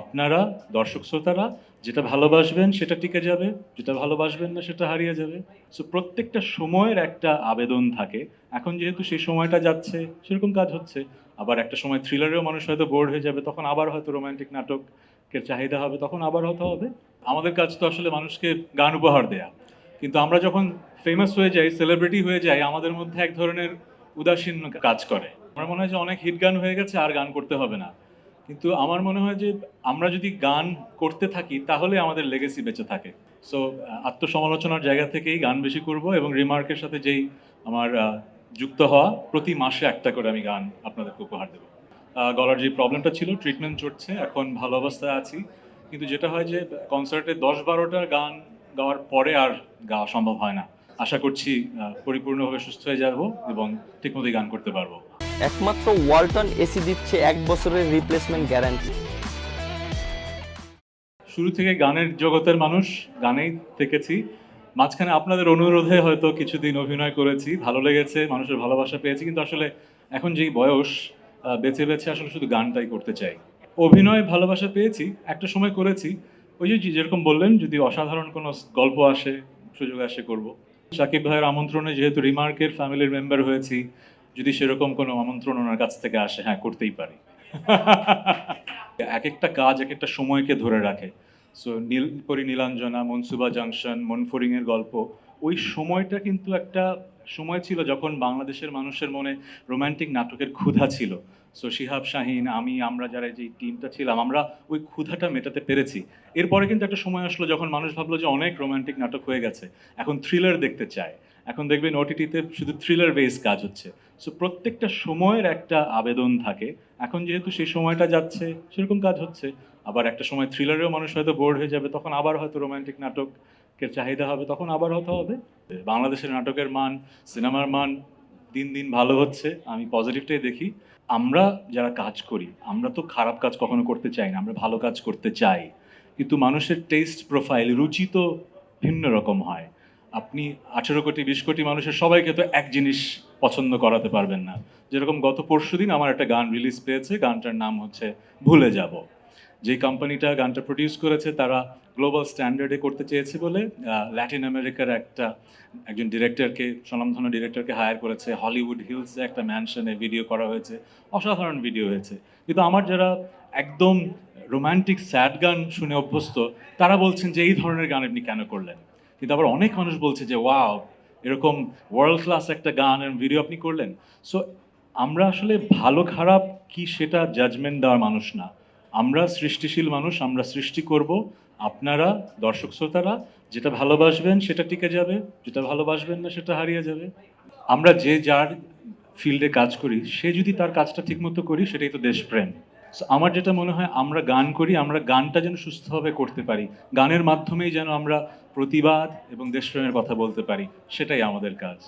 আপনারা, দর্শক শ্রোতারা, যেটা ভালোবাসবেন সেটা টিকে যাবে, যেটা ভালোবাসবেন না সেটা হারিয়ে যাবে। সো প্রত্যেকটা সময়ের একটা আবেদন থাকে। এখন যেহেতু সেই সময়টা যাচ্ছে, সেরকম কাজ হচ্ছে। আবার একটা সময় থ্রিলারেও মানুষ হয়তো বোর্ড হয়ে যাবে, তখন আবার হয়তো রোমান্টিক নাটকের চাহিদা হবে, তখন আবার হয়তো হবে। আমাদের কাজ তো আসলে মানুষকে গান উপহার দেয়া। কিন্তু আমরা যখন ফেমাস হয়ে যাই সেলিব্রিটি হয়ে যাই, আমাদের মধ্যে এক ধরনের উদাসীন কাজ করে। আমার মনে হয় যে অনেক হিট গান হয়ে গেছে, আর গান করতে হবে না। কিন্তু আমার মনে হয় যে আমরা যদি গান করতে থাকি, তাহলে আমাদের লেগেসি বেঁচে থাকে। সো আত্মসমালোচনার জায়গা থেকেই গান বেশি করব এবং রিমার্কের সাথে যেই আমার যুক্ত হওয়া, প্রতি মাসে একটা করে আমি গান আপনাদেরকে উপহার দেবো। গলার যে প্রবলেমটা ছিল ট্রিটমেন্ট চলছে এখন ভালো অবস্থায় আছি। কিন্তু যেটা হয় যে কনসার্টে দশ বারোটা গান গাওয়ার পরে আর গাওয়া সম্ভব হয় না। আশা করছি পরিপূর্ণভাবে সুস্থ হয়ে যাব এবং ঠিকমতোই গান করতে পারব। একমাত্র ওয়ালটন এসি দিচ্ছে এক বছরের রিপ্লেসমেন্ট গ্যারান্টি শুরু থেকে গানের জগতের মানুষ, গানেই থেকেছি। মাঝখানে আপনাদের অনুরোধে হয়তো কিছুদিন অভিনয় করেছি, ভালো লেগেছে, মানুষের ভালোবাসা পেয়েছি, কিন্তু আসলে এখন যেই বয়স বেছে বেছে আসলে শুধু গানটাই করতে চাই। অভিনয়, ভালোবাসা পেয়েছি, একটা সময় করেছি। ওই যে যেরকম বললেন, যদি অসাধারণ কোনো গল্প আসে, সুযোগ আসে, করব। সাকিব ভাইয়ের আমন্ত্রণে যেহেতু রিমার্কের ফ্যামিলির মেম্বার হয়েছি যদি সেরকম কোনো আমন্ত্রণ ওনার কাছ থেকে আসে হ্যাঁ করতেই পারি। এক একটা কাজ, এক একটা সময়কে ধরে রাখে। সো নীলপরি নীলাঞ্জনা, মনসুবা জাংশন মনফরিং এর গল্প, ওই সময়টা কিন্তু একটা সময় ছিল যখন বাংলাদেশের মানুষের মনে রোমান্টিক নাটকের ক্ষুধা ছিল। সো শিহাব শাহিন, আমি, আমরা যারা যে টিমটা ছিলাম, আমরা ওই ক্ষুধাটা মেটাতে পেরেছি। এরপরে কিন্তু একটা সময় আসলো যখন মানুষ ভাবলো যে অনেক রোমান্টিক নাটক হয়ে গেছে। এখন থ্রিলার দেখতে চায়। এখন দেখবেন ওটিটিতে শুধু থ্রিলার বেস কাজ হচ্ছে। সো প্রত্যেকটা সময়ের একটা আবেদন থাকে। এখন যেহেতু সেই সময়টা যাচ্ছে, সেরকম কাজ হচ্ছে। আবার একটা সময় থ্রিলারেও মানুষ হয়তো বোর্ড হয়ে যাবে, তখন আবার হয়তো রোমান্টিক নাটকের চাহিদা হবে, তখন আবার হয়তো হবে। বাংলাদেশের নাটকের মান সিনেমার মান দিন দিন ভালো হচ্ছে, আমি পজিটিভটাই দেখি। আমরা যারা কাজ করি, আমরা তো খারাপ কাজ কখনো করতে চাই না, আমরা ভালো কাজ করতে চাই। কিন্তু মানুষের টেস্ট প্রোফাইল রুচি তো ভিন্ন রকম হয়। আপনি আঠেরো কোটি, বিশ কোটি মানুষের সবাইকে তো এক জিনিস পছন্দ করাতে পারবেন না। যেরকম গত পরশুদিন আমার একটা গান রিলিজ পেয়েছে, গানটার নাম হচ্ছে ভুলে যাব। যে কোম্পানিটা গানটা প্রডিউস করেছে, তারা গ্লোবাল স্ট্যান্ডার্ডে করতে চেয়েছে বলে ল্যাটিন আমেরিকার একটা, একজন ডিরেক্টরকে স্বনামধন্য ডিরেক্টরকে হায়ার করেছে হলিউড হিলসে একটা ম্যানশনে ভিডিও করা হয়েছে, অসাধারণ ভিডিও হয়েছে। কিন্তু আমার যারা একদম রোমান্টিক স্যাড গান শুনে অভ্যস্ত, তারা বলছেন যে এই ধরনের গান আপনি কেন করলেন? কিন্তু আবার অনেক মানুষ বলছে যে, ওয়াও, এরকম ওয়ার্ল্ড ক্লাস একটা গান এবং ভিডিও আপনি করলেন। সো আমরা আসলে ভালো খারাপ কি সেটা জাজমেন্ট দেওয়ার মানুষ না। আমরা সৃষ্টিশীল মানুষ, আমরা সৃষ্টি করব। আপনারা, দর্শক শ্রোতারা, যেটা ভালোবাসবেন সেটা টিকে যাবে, যেটা ভালোবাসবেন না সেটা হারিয়ে যাবে। আমরা যে যার ফিল্ডে কাজ করি, সে যদি তার কাজটা ঠিকমতো করি, সেটাই তো দেশপ্রেম। So, আমার যেটা মনে হয় আমরা গান করি আমরা গানটা যেন সুস্থভাবে করতে পারি। গানের মাধ্যমেই যেন আমরা প্রতিবাদ এবং দেশপ্রেমের কথা বলতে পারি সেটাই আমাদের কাজ।